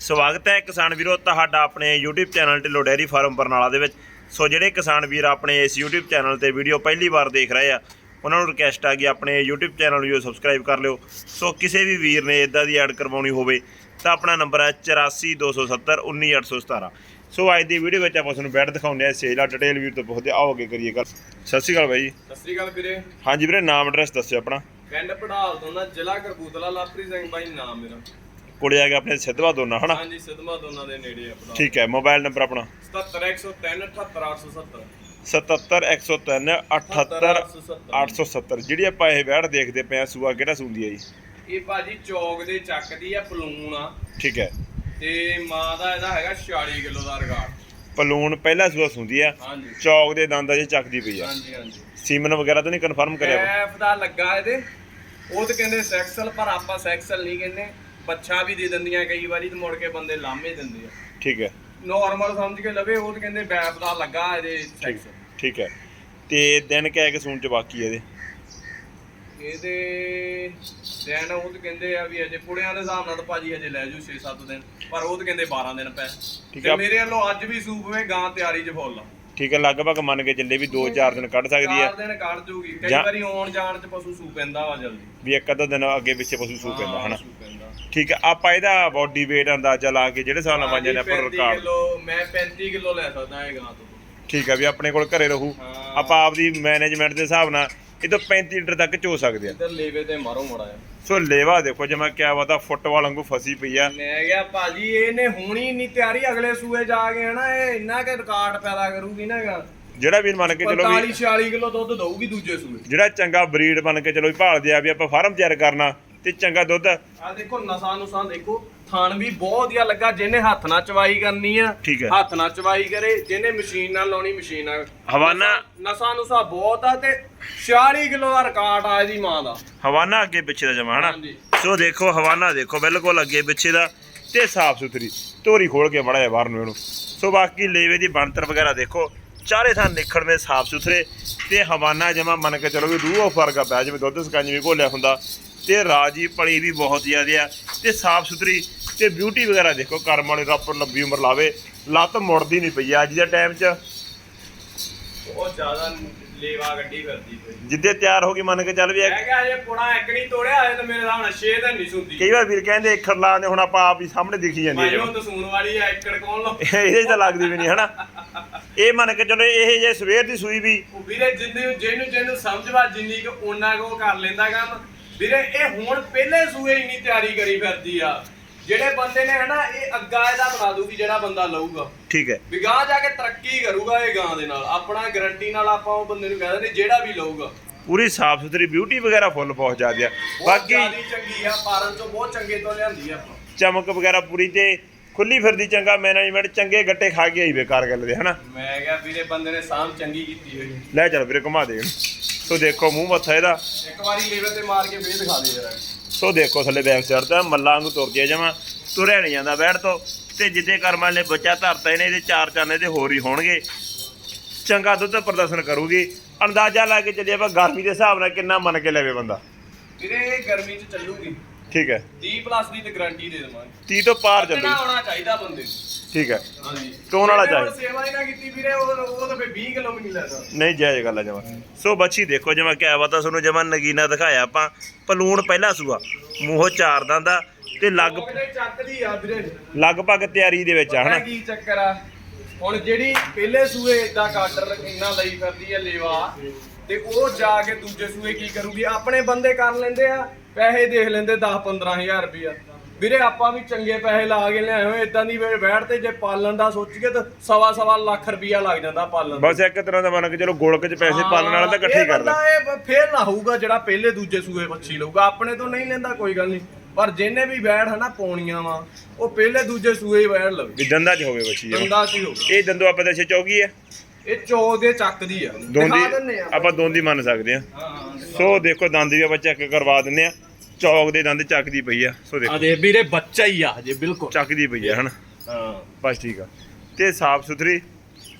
ਸਵਾਗਤ ਹੈ ਕਿਸਾਨ ਵੀਰੋ ਤੁਹਾਡਾ ਆਪਣੇ YouTube channel Dhillon dairy farm Barnala ਦੇ ਵਿੱਚ। ਸੋ ਜਿਹੜੇ ਕਿਸਾਨ ਵੀਰ ਆਪਣੇ ਇਸ YouTube ਚੈਨਲ ਤੇ ਵੀਡੀਓ ਪਹਿਲੀ ਵਾਰ ਦੇਖ ਰਹੇ ਆ ਉਹਨਾਂ ਨੂੰ ਰਿਕਵੈਸਟ ਆ ਕਿ ਆਪਣੇ YouTube ਚੈਨਲ ਨੂੰ ਸਬਸਕ੍ਰਾਈਬ ਕਰ ਲਿਓ। ਸੋ ਕਿਸੇ ਵੀ ਵੀਰ ਨੇ ਇਦਾਂ ਦੀ ਐਡ ਕਰਵਾਉਣੀ ਹੋਵੇ ਤਾਂ ਆਪਣਾ ਨੰਬਰ ਹੈ 8427 19817 ਸੋ ਅੱਜ ਦੀ ਵੀਡੀਓ ਵਿੱਚ ਆਪਾਂ ਤੁਹਾਨੂੰ ਬੈਡ ਦਿਖਾਉਂਦੇ ਆ ਸੇਲ ਆ ਡਿਟੇਲ ਵੀਰ ਤੋਂ ਪੁੱਛਦੇ ਆਓ ਅੱਗੇ ਕਰੀਏ ਗੱਲ। ਸਤਿ ਸ਼੍ਰੀ ਅਕਾਲ ਬਾਈ ਸਤਿ ਸ੍ਰੀ ਅਕਾਲ ਵੀਰੇ। ਹਾਂਜੀ ਵੀਰੇ ਨਾਮ ਐਡਰੈਸ ਦੱਸਿਓ ਆਪਣਾ। ਪਿੰਡ ਪੜਾਲ ਤੋਂ ਨਾ ਜ਼ਿਲ੍ਹਾ ਕਰਬੂਤਲਾ ਲਾਪਰੀ ਸਿੰਘ ਬਾਈ ਨਾਮ ਮੇਰਾ। ਕੋਲੇ ਆ ਕੇ ਆਪਣੇ ਸਿੱਧਵਾ ਦੋਨਾ ਹਨਾ? ਹਾਂਜੀ ਸਿੱਧਮਾ ਦੋਨਾਂ ਦੇ ਨੇੜੇ ਆ ਪੜਾਲ ਠੀਕ ਹੈ ਮੋਬਾਈਲ ਨੰਬਰ ਆਪਣਾ? 77103 78870 77103 78 870 ਜਿਹੜੀ ਆਪਾਂ ਇਹ ਵੈੜ ਦੇਖਦੇ ਪਏ ਆ ਸੂਆ ਕਿਹੜਾ ਸੂੰਦੀ ਹੈ ਜੀ? ਇਹ ਭਾਜੀ ਚੌਕ ਦੇ ਚੱਕਦੀ ਆ ਪਲੂਣ ਆ। ਠੀਕ ਹੈ। ਤੇ ਮਾਂ ਦਾ ਇਹਦਾ ਹੈਗਾ 46 ਕਿਲੋ ਦਾ ਰਿਕਾਰਡ। ਪਲੂਣ ਪਹਿਲਾ ਸੂਆ ਸੂੰਦੀ ਆ। ਹਾਂਜੀ। ਚੌਕ ਦੇ ਦੰਦਾਂ 'ਚ ਚੱਕਦੀ ਪਈ ਆ। ਹਾਂਜੀ ਹਾਂਜੀ। ਸੀਮਨ ਵਗੈਰਾ ਤਾਂ ਨਹੀਂ ਕਨਫਰਮ ਕਰਿਆ ਵਾ? ਐਫ ਦਾ ਲੱਗਾ ਇਹਦੇ। ਉਹ ਤੇ ਕਹਿੰਦੇ ਸੈਕਸਲ ਪਰ ਆਪਾਂ ਸੈਕਸਲ ਨਹੀਂ ਕਹਿੰਦੇ। ਬੱਚਾ ਵੀ ਦੇ ਦਿੰਦੀਆਂ ਕਈ ਵਾਰੀ ਤੇ ਮੁੜ ਕੇ ਬੰਦੇ ਲਾਮੇ ਦਿੰਦੇ ਆ। ਠੀਕ ਹੈ। ਨਾਰਮਲ ਸਮਝ ਕੇ ਲਵੇ ਉਹ ਤੇ ਕਹਿੰਦੇ ਬੈਫ ਦਾ ਲੱਗਾ ਇਹਦੇ ਸੈਕਸਲ ਠੀਕ ਹੈ। ਤੇ ਦਿਨ ਕਹਿ ਕੇ ਸੂਣ ਚ ਬਾਕੀ ਇਹਦੇ? ਇਹਦੇ ਦਿਨ ਉਹ ਤੇ ਕਹਿੰਦੇ ਆ ਵੀ ਅਜੇ ਪੁੜਿਆਂ ਦੇ ਹਿਸਾਬ ਨਾਲ ਤਾਂ ਭਾਜੀ ਅਜੇ ਲੈ ਜੂ 6-7 ਦਿਨ ਪਰ ਉਹ ਤੇ ਕਹਿੰਦੇ 12 ਦਿਨ ਪੈ। ਠੀਕ ਤੇ। ਮੇਰੇ ਵੱਲੋਂ ਅੱਜ ਵੀ ਸੂਪਵੇਂ ਗਾਂ ਤਿਆਰੀ 'ਚ ਫੁੱਲ ਆ। ਠੀਕ ਹੈ ਲਗਭਗ ਮੰਨ ਕੇ ਚੱਲੇ ਵੀ 2-4 ਦਿਨ ਕੱਢ ਸਕਦੀ ਹੈ। ਚਾਰ ਦਿਨ ਕੱਢ ਜੂਗੀ। ਕਈ ਜਾਂ- ਵਾਰੀ ਆਉਣ ਜਾਣ 'ਚ ਪਸ਼ੂ ਸੂ ਪੈਂਦਾ ਵਾ ਜਲਦੀ। ਵੀ ਇੱਕ ਅੱਧਾ ਦਿਨ ਅੱਗੇ ਪਿੱਛੇ ਪਸ਼ੂ ਸੂ ਪੈਂਦਾ ਹਾਂ, ਹਨਾ? ਸੂ ਪੈਂਦਾ। ਠੀਕ ਹੈ ਆਪਾਂ ਇਹਦਾ ਬਾਡੀ weight ਅੰਦਾਜ਼ਾ ਲਾ ਕੇ ਜਿਹੜੇ ਹਿਸਾਬ ਨਾਲ ਵਾਂਝੇ ਨੇ ਆਪਾਂ 35 ਰਿਕਾਰਡ ਕਿਲੋ ਮੈਂ 35 ਕਿਲੋ ਲੈ ਸਕਦਾ ਇਹ ਗਾਂ ਤੋਂ। ਠੀਕ ਹੈ ਵੀ ਆਪਣੇ ਕੋਲ ਘਰੇ ਰਹੂ। ਆਪਾਂ ਆਪਦੀ ਮੈਨੇਜਮੈਂਟ ਦੇ ਹਿਸਾਬ ਨਾਲ ਇਹ ਤੋਂ 35 ਲੀਟਰ ਤੱਕ ਚੋ ਸਕਦੇ ਆ। ਇੱਧਰ ਲੇਵੇ ਤੇ ਮਾਰੋ ਮੜਾ ਆ ਸੋ ਲੇਵਾ ਦੇਖੋ ਜਿਵੇਂ ਕਿਆ ਪਤਾ ਫੁੱਟਬਾਲ ਵਾਂਗੂ ਫਸੀ ਪਈ ਆ। ਮੈਂ ਗਿਆ ਭਾਜੀ ਇਹਨੇ ਹੋਣੀ ਨਹੀਂ ਤਿਆਰੀ ਅਗਲੇ ਸੂਏ ਜਾ ਕੇ ਹਨਾ ਇਹ ਇੰਨਾ ਕਿ ਰਿਕਾਰਡ ਪੈਦਾ ਕਰੂਗੀ ਨਾ ਗਾ ਜਿਹੜਾ ਵੀ ਮੰਨ ਕੇ ਚਲੋ 45 ਵੀ 46 ਕਿਲੋ ਦੁੱਧ ਦਊਗੀ ਦੂਜੇ ਸੂਏ। ਜਿਹੜਾ ਚੰਗਾ ਬਰੀਡ ਬਣ ਕੇ ਚਲੋ ਵੀ ਭਾਲਦੇ ਆ ਵੀ ਆਪਾਂ ਫਾਰਮ ਤਿਆਰ ਕਰਨਾ ਤੇ ਚੰਗਾ ਦੁੱਧ ਆ। ਦੇਖੋ ਨਸਾਂ ਨੁਸਾਂ ਦੇਖੋ ਥਣ ਵੀ ਬਹੁਤ ਵਧੀਆ ਲੱਗਾ ਜਿਹਨੇ ਹੱਥ ਨਾਲ ਚਵਾਈ ਕਰਨੀ ਆ ਠੀਕ ਹੈ। ਹੱਥ ਨਾਲ ਚਵਾਈ ਕਰੇ ਜਿਹਨੇ ਮਸ਼ੀਨ ਨਾਲ ਲਾਉਣੀ ਮਸ਼ੀਨ ਨਾਲ। ਹਵਾਨਾ ਨਸਾਂ ਨੁਸਾਂ ਬਹੁਤ ਆ ਤੇ 46 ਕਿਲੋ ਦਾ ਰਿਕਾਰਡ ਆ ਇਹਦੀ ਮਾਂ ਦਾ। ਹਵਾਨਾ ਅੱਗੇ ਪਿੱਛੇ ਦਾ ਜਮਾ ਹਨਾ? ਹਾਂਜੀ। ਸੋ ਦੇਖੋ ਹਵਾਨਾ ਦੇਖੋ ਬਿਲਕੁਲ ਅੱਗੇ ਪਿੱਛੇ ਦਾ ਤੇ ਸਾਫ਼ ਸੁਥਰੀ। ਧੋਰੀ ਖੋਲ ਕੇ ਮੜਾ ਜਾ ਬਾਹਰ ਨੂੰ ਇਹਨੂੰ। ਸੋ ਬਾਕੀ ਲੇਵੇ ਦੀ ਬਣਤਰ ਵਗੈਰਾ ਦੇਖੋ ਚਾਰੇ ਥਾਂ ਨਿਖੜਵੇਂ ਸਾਫ਼ ਸੁਥਰੇ ਤੇ ਹਵਾਨਾ ਜਮਾ ਮੰਨ ਕੇ ਚਲੋ ਵੀ ਰੂਹ ਫ਼ਰਕ ਵਰਗਾ ਪਿਆ, ਜਿਵੇਂ ਦੁੱਧ ਸਕੰਜ ਵੀ ਘੋਲਿਆ ਹੁੰਦਾ ਤੇ ਰਾਜੀ ਪਲੀ ਵੀ ਬਹੁਤ ਜ਼ਿਆਦਾ ਆ ਤੇ ਸਾਫ਼ ਸੁਥਰੀ ਤੇ ਬਿਊਟੀ ਵਗੈਰਾ ਦੇਖੋ, ਕਰਮ ਵਾਲੇ ਰੱਬ ਲੰਬੀ ਉਮਰ ਲਾਵੇ, ਲੱਤ ਮੁੜਦੀ ਨਹੀਂ ਪਈ ਆ ਅੱਜ ਦੇ ਟਾਈਮ 'ਚ। ਬਹੁਤ ਜ਼ਿਆਦਾ ਲੇਵਾ ਗੱਡੀ ਫਿਰਦੀ ਪਈ। ਜਿੱਦੇ ਤਿਆਰ ਹੋ ਗਈ ਮੰਨ ਕੇ ਚੱਲ ਵੀ ਇਹ- ਮੈਂ ਕਿਹਾ ਜੇ ਪੁੜਾ ਇੱਕ ਨਹੀਂ ਤੋੜਿਆ ਹੋਇਆ ਤਾਂ ਮੇਰੇ ਹਿਸਾਬ ਨਾਲ 6 ਦਿਨ ਨਹੀਂ ਸੁੰਦੀ ਕਈ ਵਾਰ ਵੀਰ ਕਹਿੰਦੇ ਅੱਖਰ ਲਾ ਦੇ ਹੁਣ ਆਪਾਂ ਆਪ ਹੀ ਸਾਹਮਣੇ ਦਿਖੀ ਜਾਂਦੀ ਹੈ ਭਾਈ। ਉਹ ਤਸੂਨ ਵਾਲੀ ਆ ਏਕੜ ਕੌਣ ਲੋ ਇਹਦੇ ਤਾਂ ਲੱਗਦੀ ਵੀ ਨਹੀਂ ਹਨਾ? ਇਹ ਮੰਨ ਕੇ ਚਲੋ ਇਹ ਜੇ ਸਵੇਰ ਦੀ ਸੂਈ ਵੀ। ਉਹ ਵੀਰੇ ਜਿੰਨੇ ਜਿਹਨੂੰ ਜਿਹਨੂੰ ਸਮਝਵਾ ਜਿੰਨੀ ਕੁ ਉਹਨਾਂ ਕੋ ਕਰ ਲੈਂਦਾ ਕੰਮ। ਵੀਰੇ ਇਹ ਹੁਣ ਪਹਿਲੇ ਸੂਏ ਇੰਨੀ ਤਿਆਰੀ ਕਰੀ ਫਿਰਦੀ ਆ। ਜਿਹੜੇ ਬੰਦੇ ਨੇ ਹਨਾ ਇਹ ਅੱਗਾ ਇਹਦਾ ਬਣਾ ਦੂਗੀ ਜਿਹੜਾ ਬੰਦਾ ਲਊਗਾ। ਠੀਕ ਹੈ। ਵੀ ਗਾਂ ਜਾ ਕੇ ਤਰੱਕੀ ਕਰੂਗਾ ਇਹ ਗਾਂ ਦੇ ਨਾਲ। ਆਪਣਾ ਗਾਰੰਟੀ ਨਾਲ ਆਪਾਂ ਉਹ ਬੰਦੇ ਨੂੰ ਕਹਿ ਦਿੰਦੇ ਜਿਹੜਾ ਵੀ ਲਊਗਾ। ਪੂਰੀ ਸਾਫ਼ ਸੁਥਰੀ ਬਿਊਟੀ ਵਗੈਰਾ ਫੁੱਲ ਪਹੁੰਚ ਜਾਂਦੀ ਆ। ਬਹੁਤ ਬਾਕੀ ਜ਼ਿਆਦੀ ਚੰਗੀ ਆ ਪਾਰਨ ਤੋਂ ਬਹੁਤ ਚੰਗੇ ਤੋਂ ਲਿਆਂਦੀ ਆ ਆਪਾਂ। ਚਮਕ ਵਗੈਰਾ ਪੂਰੀ ਤੇ ਖੁੱਲੀ ਫਿਰਦੀ ਚੰਗਾ ਮੈਨੇਜਮੈਂਟ ਚੰਗੇ ਗੱਟੇ ਖਾ ਕੇ ਆਈ ਬੇਕਾਰ ਗੱਲ ਦੇ ਹਨਾ? ਮੈਂ ਕਿਹਾ ਵੀਰੇ ਬੰਦੇ ਨੇ ਸਾਂਭ ਚੰਗੀ ਕੀਤੀ ਹੋਈ। ਲੈ ਚੱਲ ਵੀਰੇ ਘੁਮਾ ਦੇ। ਸੋ ਦੇਖੋ ਮੂੰਹ ਮੱਥਾ ਇਹਦਾ। ਇੱਕ ਵਾਰੀ ਲੇਵੇ ਤੇ ਮਾਰ ਕੇ ਫੇਰ ਦਿਖਾ ਦੇ ਜਰਾ। ਸੋ ਦੇਖੋ ਥੱਲੇ ਬੈਕ ਸਾਈਡ ਤੇ ਮੱਲਾਂ ਵਾਂਗੂ ਤੁਰ ਆ ਜਾਵਾਂ ਤੁਰਿਆ ਨਹੀਂ ਜਾਂਦਾ ਬੈਠ ਤੋਂ। ਤੇ ਜਿੱਦੇ ਕਰਮਾਂ ਨੇ ਬੱਚਾ ਧਰਤਾ ਇਹਨੇ, ਇਹਦੇ ਚਾਰ ਚਾਨੇ ਦੇ ਹੋਰ ਹੀ ਹੋਣਗੇ। ਚੰਗਾ ਦੁੱਧ ਪ੍ਰਦਰਸ਼ਨ ਕਰੂਗੀ। ਅੰਦਾਜ਼ਾ ਲਾ ਕੇ ਚੱਲੀਏ ਆਪਾਂ ਗਰਮੀ ਦੇ ਹਿਸਾਬ ਨਾਲ ਕਿੰਨਾ ਮੰਨ ਕੇ ਲੈਵੇ ਬੰਦਾ। ਵੀਰੇ, ਇਹ ਗਰਮੀ 'ਚ ਚੱਲੂਗੀ। ਠੀਕ ਹੈ। 30 ਪਲੱਸ ਦੀ ਤੇ ਗਾਰੰਟੀ ਦੇ ਦੇਵਾਂਗੇ। 30 ਤੋਂ ਪਾਰ ਕਿੰਨਾ ਚੱਲੀ। ਆਉਣਾ ਚਾਹੀਦਾ ਬੰਦੇ ਨੂੰ। ਠੀਕ ਹੈ। ਹਾਂਜੀ। ਟੋਨ ਵਾਲਾ ਚਾਹੀਦਾ। ਸੇਵਾ ਹੀ ਨਾ ਕੀਤੀ ਵੀਰੇ ਉਹ ਉਹ ਤਾਂ ਫੇ 20 ਕਿਲੋ ਵੀ ਨਹੀਂ ਲੈਦਾ ਨਹੀਂ ਜਾਇਜ਼ ਗੱਲ ਆ ਜਮਾ। ਸੋ ਬੱਚੀ ਦੇਖੋ ਜਮਾ ਕਿਆ ਪਤਾ ਤੁਹਾਨੂੰ ਜਮਾ ਨਗੀਨਾ ਦਿਖਾਇਆ ਆਪਾਂ। ਪਲੂਣ ਪਹਿਲਾ ਸੂਆ ਮੂੰਹੋਂ ਚਾਰ ਦੰਦਾ ਤੇ ਲਗ ਚੱਕਦੀ ਆ ਵੀਰੇ। ਲਗਭਗ ਤਿਆਰੀ ਦੇ ਵਿੱਚ ਆ ਪਤਾ ਹਨਾ? ਕੀ ਚੱਕਰ ਆ? ਹੁਣ ਜਿਹੜੀ ਪਹਿਲੇ ਸੂਏ ਇਦਾਂ ਕਾਟਰ ਇੰਨਾ ਲਈ ਫਿਰਦੀ ਆ ਲੇਵਾ ਤੇ ਉਹ ਜਾ ਕੇ ਦੂਜੇ ਸੂਏ ਕੀ ਕਰੂਗੀ? ਆਪਣੇ ਬੰਦੇ ਕਰ ਲੈਂਦੇ ਆ ਪੈਸੇ ਦੇਖ ਲੈਂਦੇ 10 15000 ਰੁਪਇਆ ਵੀਰੇ ਆਪਾਂ ਵੀ ਚੰਗੇ ਪੈਸੇ ਲਾ ਕੇ ਲਿਆਏ ਹੋਏ ਇਦਾਂ ਦੀ ਵੈੜ ਤੇ ਜੇ ਪਾਲਣ ਦਾ ਸੋਚੀਏ ਤਾਂ ਸਵਾ ਸਵਾ ਲੱਖ ਰੁਪਇਆ ਲੱਗ ਜਾਂਦਾ ਪਾਲਣ ਦਾ। ਬਸ ਇੱਕ ਤਰ੍ਹਾਂ ਦਾ ਮੰਨ ਕੇ ਚਲੋ ਗੋਲਕ ਚ ਪੈਸੇ ਪਾਲਣ ਵਾਲਾ ਤਾਂ ਇਕੱਠੇ ਕਰਦਾ। ਇਹ ਫੇਰ ਨਾ ਹੋਊਗਾ ਜਿਹੜਾ ਪਹਿਲੇ ਦੂਜੇ ਸੂਏ ਬੱਚੀ ਲਊਗਾ। ਆਪਣੇ ਤੋਂ ਨਹੀਂ ਲੈਂਦਾ ਕੋਈ ਗੱਲ ਨਹੀਂ। ਪਰ ਜਿਹਨੇ ਵੀ ਵੈੜ ਹਨਾ ਪਾਉਣੀਆਂ ਵਾ ਉਹ ਪਹਿਲੇ ਦੂਜੇ ਸੂਏ ਹੀ ਵੈੜ ਲਵੇ। ਵੀ ਦੰਦਾਂ ਚ ਹੋਵੇ ਬੱਚੀ ਦੰਦਾ ਕੀ ਹੋਊ ਇਹ ਦੰਦੋ ਆਪਾਂ ਦੱਸੇ ਚੌਗੀ ਹੈ ਇਹ ਚੋ ਦੇ ਚੱਕਦੀ ਆ। ਦੋਂਦੀ ਆਪਾਂ। ਦੋਂਦੀ ਮੰਨ ਸਕਦੇ ਆ। ਹਾਂ ਸੋ ਦੇਖੋ ਦੰਦ ਵੀ ਆਪਾਂ ਚੈੱਕ ਕਰਵਾ ਦਿੰਨੇ ਆ। ਚੌਕ ਦੇ ਦੰਦ ਚੱਕਦੀ ਪਈ ਆ ਸੋ ਦੇਖੋ। ਆ ਦੇ ਵੀਰੇ ਬੱਚਾ ਹੀ ਆ ਜੇ ਬਿਲਕੁਲ। ਚੱਕਦੀ ਪਈ ਆ ਹਨਾ? ਹਾਂ। ਬਸ ਠੀਕ ਆ। ਤੇ ਸਾਫ਼ ਸੁਥਰੀ।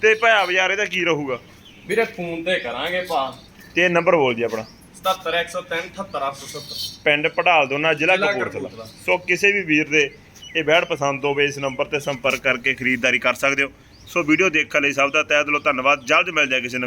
ਤੇ ਭਾਇਆ ਬਾਜ਼ਾਰ ਇਹਦਾ ਕੀ ਰਹੂਗਾ? ਵੀਰੇ ਫੋਨ ਤੇ ਕਰਾਂਗੇ ਪਾ ਤੇ ਨੰਬਰ ਬੋਲ ਜੀ ਆਪਣਾ। 77103 78870 ਪਿੰਡ ਪੜਾਲ ਦੋਨਾ ਜ਼ਿਲ੍ਹਾ ਜ਼ਿਲ੍ਹਾ ਕਪੂਰਥਲਾ। ਕਪੂਰਥਲਾ। ਸੋ ਕਿਸੇ ਵੀ ਵੀਰ ਦੇ ਇਹ ਬੈੜ ਪਸੰਦ ਹੋਵੇ ਇਸ ਨੰਬਰ ਤੇ ਸੰਪਰਕ ਕਰਕੇ ਖਰੀਦਦਾਰੀ ਕਰ ਸਕਦੇ ਹੋ। ਸੋ ਵੀਡੀਓ ਦੇਖਣ ਲਈ ਸਭ ਦਾ ਤਹਿ ਦਿਲੋਂ ਧੰਨਵਾਦ। ਜਲਦ ਮਿਲ ਜਾਏ ਕਿਸੇ ਨਵੀਂ